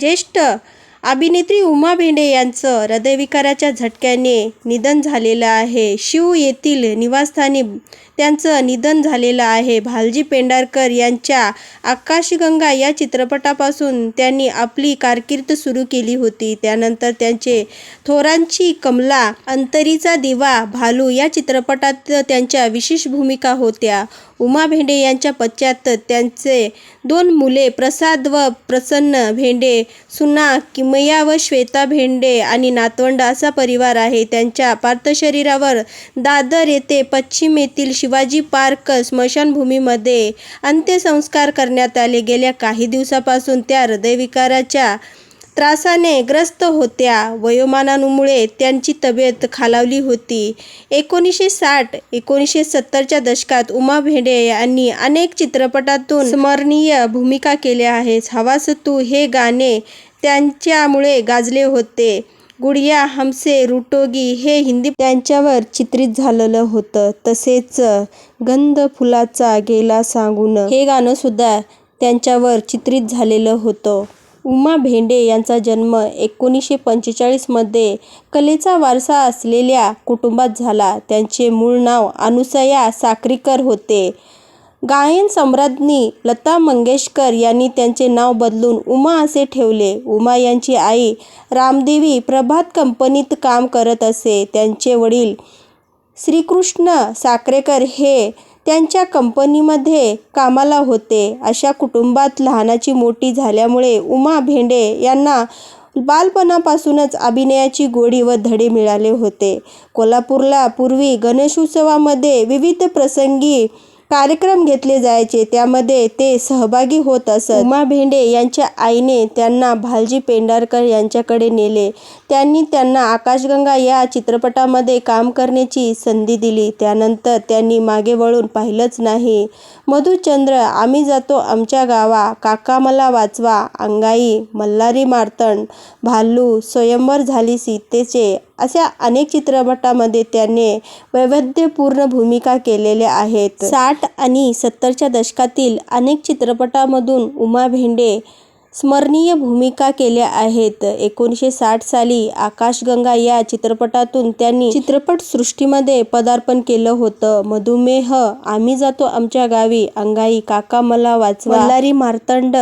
ज्येष्ठ अभिनेत्री उमा भेंडे यांचं हृदयविकाराच्या झटक्याने निधन झालेलं आहे. शिव येथील निवासस्थानी त्यांचं निधन झालेलं आहे. भालजी पेंढारकर यांच्या आकाशगंगा या चित्रपटापासून त्यांनी आपली कारकीर्द सुरू केली होती. त्यानंतर त्यांचे थोरांची कमला अंतरीचा दिवा भालू या चित्रपटात त्यांच्या विशेष भूमिका होत्या. उमा भेंडे यांच्या पश्चात त्यांचे दोन मुले प्रसाद व प्रसन्न भेंडे सुना किमया व श्वेता भेंडे आणि नातवंड असा परिवार आहे. त्यांच्या पार्थशरीरावर दादर येथे पश्चिमेतील शिवाजी पार्क स्मशानभूमीमध्ये अंत्यसंस्कार करण्यात आले. गेल्या काही दिवसापासून त्या हृदयविकाराच्या त्रासाने ग्रस्त होत्या. वयोमानामुळे त्यांची तब्येत खालावली होती. एकोणीसशे साठ एकोणीसशे सत्तरच्या दशकात उमा भेंडे यांनी अनेक चित्रपटातून स्मरणीय भूमिका केल्या आहेत. हवास तू हे गाणे त्यांच्यामुळे गाजले होते. गुडिया हमसे रुटोगी हे हिंदी त्यांच्यावर चित्रित झालेलं होतं. तसेच गंध फुलाचा गेला सांगून हे गाणं सुद्धा त्यांच्यावर चित्रित झालेलं होतं. उमा भेंडे यांचा जन्म एकोणीसशे पंचेचाळीसमध्ये कलेचा वारसा असलेल्या कुटुंबात झाला. त्यांचे मूळ नाव अनुसया साक्रीकर होते. गायन सम्राज्ञी लता मंगेशकर यांनी त्यांचे नाव बदलून उमा असे ठेवले. उमा यांची आई रामदेवी प्रभात कंपनीत काम करत असे. त्यांचे वडील श्रीकृष्ण साक्रेकर हे त्यांच्या कंपनीमध्ये कामाला होते. अशा कुटुंबात लहानाची मोठी झाल्यामुळे उमा भेंडे यांना बालपणापासूनच अभिनयाची गोडी व धडे मिळाले होते. कोल्हापूरला पूर्वी गणेशोत्सवामध्ये विविध प्रसंगी कार्यक्रम घेतले जायचे. त्यामध्ये ते सहभागी होत असत. उमा भेंडे यांच्या आईने त्यांना भालजी पेंढारकर यांच्याकडे नेले. त्यांनी त्यांना आकाशगंगा या चित्रपटामध्ये काम करण्याची संधी दिली. त्यानंतर त्यांनी मागे वळून पाहिलंच नाही. मधुचंद्र आम्ही जातो आमच्या गावा काका मला वाचवा अंगाई मल्हारी मार्तंड भालू स्वयंवर झाली सीतेचे अशा अनेक चित्रपटामध्ये त्याने वैविध्यपूर्ण भूमिका केलेल्या आहेत. साठ आणि सत्तरच्या दशकातील अनेक चित्रपटामधून उमा भेंडे स्मरणीय भूमिका केल्या आहेत. एकोणीसशे साठ साली आकाशगंगा या चित्रपटातून त्यांनी चित्रपटसृष्टीमध्ये पदार्पण केलं होतं. मधुमेह आम्ही जातो आमच्या गावी अंगाई काका मला वाचवा. मल्हारी मार्तंड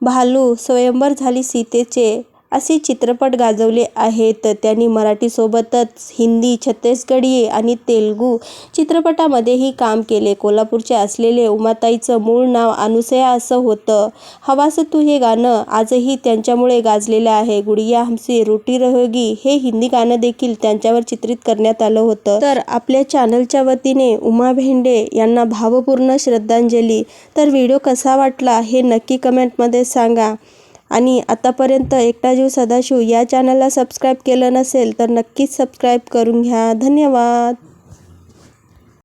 भालू स्वयंवर झाली सीतेचे असे चित्रपट गाजवले आहेत. त्यांनी मराठीसोबतच हिंदी छत्तीसगढी आणि तेलुगू चित्रपटामध्येही काम केले. कोल्हापूरचे असलेले उमाताईचं मूळ नाव अनुसया असं होतं. हवास तू हे गाणं आजही त्यांच्यामुळे गाजलेलं आहे. गुडिया हमसी रोटी रहोगी हे हिंदी गाणं देखील त्यांच्यावर चित्रित करण्यात आलं होतं. तर आपल्या चॅनलच्या वतीने उमा भेंडे यांना भावपूर्ण श्रद्धांजली. तर व्हिडिओ कसा वाटला हे नक्की कमेंटमध्ये सांगा. आणि आतापर्यंत एकटा जीव सदाशिव या चॅनलला सबस्क्राईब केलं नसेल तर नक्कीच सबस्क्राईब करून घ्या. धन्यवाद.